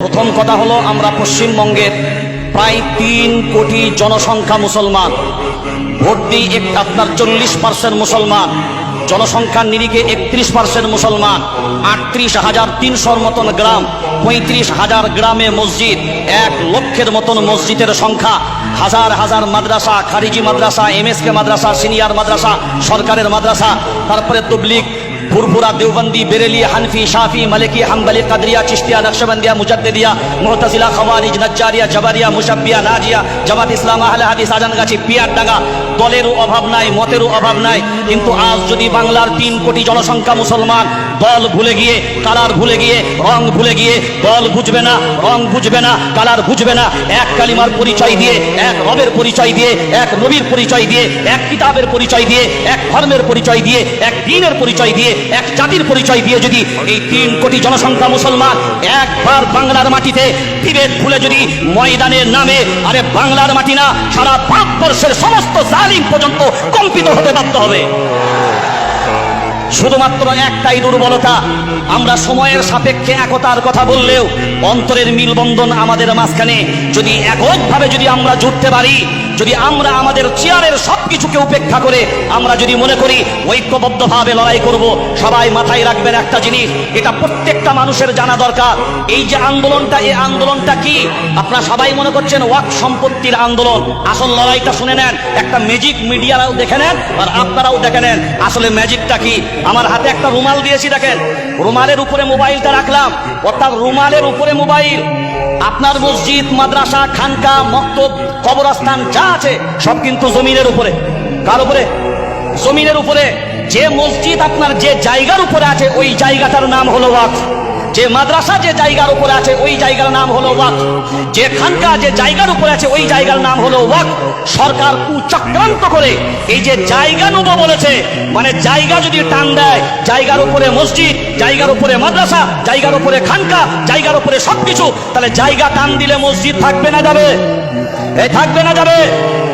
প্রথম কথা হলো আমরা পশ্চিমবঙ্গের প্রায় তিন কোটি জনসংখ্যা মুসলমান। ভোট দিই এক আপনার চল্লিশ পার্সেন্ট মুসলমান। জনসংখ্যার নিরিখে একত্রিশ পার্সেন্ট মুসলমান। আটত্রিশ হাজার তিনশোর মতন গ্রাম, পঁয়ত্রিশ হাজার গ্রামে মসজিদ, এক লক্ষের মতন মসজিদের সংখ্যা। হাজার হাজার মাদ্রাসা, খারিজি মাদ্রাসা এম এমএসকে মাদ্রাসা, সিনিয়র মাদ্রাসা, সরকারের মাদ্রাসা, তারপরে তবলিগ ফুরফুরা দেওবন্দি বেরেলি হানফি, শাফি, মালিকি, হাম্বলি, কাদরিয়া চিস্তিয়া নকশবন্দিয়া, মুজদ্দিদিয়া, মুহতাজিলা, খাওয়ারিজ, নজ্জারিয়া, জবারিয়া, মুশাব্বিয়া, নাজিয়া, জামাত ইসলাম, আহলে হাদিস, আজানগাছি, পিয়ারডাঙ্গা, দলেরও অভাব নাই, মতেরও অভাব নাই, কিন্তু আজ যদি বাংলার তিন কোটি জনসংখ্যা মুসলমান দল ভুলে গিয়ে, কালার ভুলে গিয়ে, রং ভুলে গিয়ে দল বুঝবে না, রং বুঝবে না, কালার বুঝবে না। এক কালিমার পরিচয় দিয়ে, এক রবের পরিচয় দিয়ে, এক নবীর পরিচয় দিয়ে, এক কিতাবের পরিচয় দিয়ে, এক ধর্মের পরিচয় দিয়ে, এক দিনের পরিচয় দিয়ে, এক জাতির পরিচয় দিয়ে যদি এই তিন কোটি জনসংখ্যা মুসলমান একবার বাংলার মাটিতে বিভেদ ভুলে যদি ময়দানের নামে, আরে বাংলার মাটি না, সারা ভারতবর্ষের সমস্ত জালিম পর্যন্ত কম্পিত হতে বাধ্য হবে। শুধুমাত্র একটাই দুর্বলতা, আমরা সময়ের সাপেক্ষে একতার কথা বললেও অন্তরের মিলবন্ধন আমাদের মাঝখানে। যদি এককভাবে যদি আমরা জুটতে পারি যদি আমরা আমাদের চেয়ারের সব কিছুকে উপেক্ষা করে আমরা যদি মনে করি ঐক্যবদ্ধভাবে লড়াই করব, সবাই মাথায় রাখবেন একটা জিনিস, এটা প্রত্যেকটা মানুষের জানা দরকার। এই যে আন্দোলনটা, এই আন্দোলনটা কি? আপনারা সবাই মনে করছেন ওয়াক সম্পত্তির আন্দোলন। আসল লড়াইটা শুনে নেন, একটা ম্যাজিক মিডিয়ারাও দেখে নেন, আর আপনারাও দেখে নেন, আসলে ম্যাজিকটা কি? আমার হাতে একটা রুমাল দিয়েছি, দেখেন। রুমালের উপরে মোবাইলটা রাখলাম। অর্থাৎ রুমালের উপরে মোবাইল। আপনার মসজিদ, মাদ্রাসা, খানকা, মক্তব, কবরস্থান যা আছে, সব কিন্তু জমিনের উপরে। কার উপরে? জমিনের উপরে। যে মসজিদ আপনার যে জায়গার উপরে আছে, ওই জায়গাটার নাম হলো ওয়াকফ যে মাদ্রাসা যে জায়গার উপরে আছে, ওই জায়গার নাম হলো ওয়াক। যে খানকা যে জায়গার উপরে আছে, ওই জায়গার নাম হলো ওয়াক। সরকার কুচক্রান্ত করে এই যে জায়গা নেব বলেছে মানে জায়গা যদি টান দেয়, জায়গার উপরে মসজিদ, জায়গার উপরে মাদ্রাসা, জায়গার উপরে খানকা, জায়গার উপরে সবকিছু, তাহলে জায়গা টান দিলে মসজিদ থাকবে না যাবে। এই থাকবে না যাবে।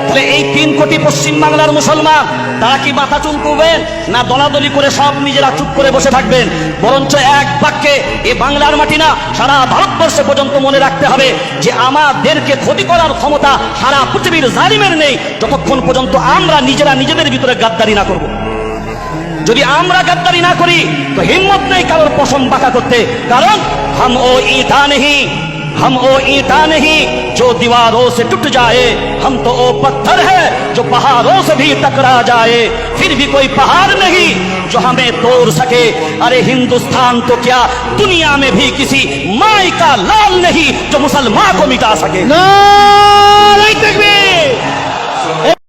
তাহলে এই তিন কোটি পশ্চিম বাংলার মুসলমান, তারা কি মাথা চুলকুবেন না দলাদলি করে সব নিজেরা চুপ করে বসে থাকবেন? বরঞ্চ এক বাক্যে, এ বাংলার মাটি না, সারা ভারতবর্ষে পর্যন্ত মনে রাখতে হবে যে আমাদেরকে ক্ষতি করার ক্ষমতা সারা পৃথিবীর জালিমের নেই, যতক্ষণ পর্যন্ত আমরা নিজেরা নিজেদের ভিতরে গাদ্দারি না করব। যদি আমরা গাদ্দারি না করি, তো হিম্মত নেই কারোর পশম বাঁকা করতে। কারণ হাম ও নেই हम ओ ईटा नहीं जो दीवारों से टूट जाए हम तो ओ पत्थर है जो पहाड़ों से भी टकरा जाए। फिर भी कोई पहाड़ नहीं जो हमें तोड़ सके। अरे हिंदुस्तान तो क्या दुनिया में भी किसी माई का लाल नहीं जो मुसलमान को मिटा सके।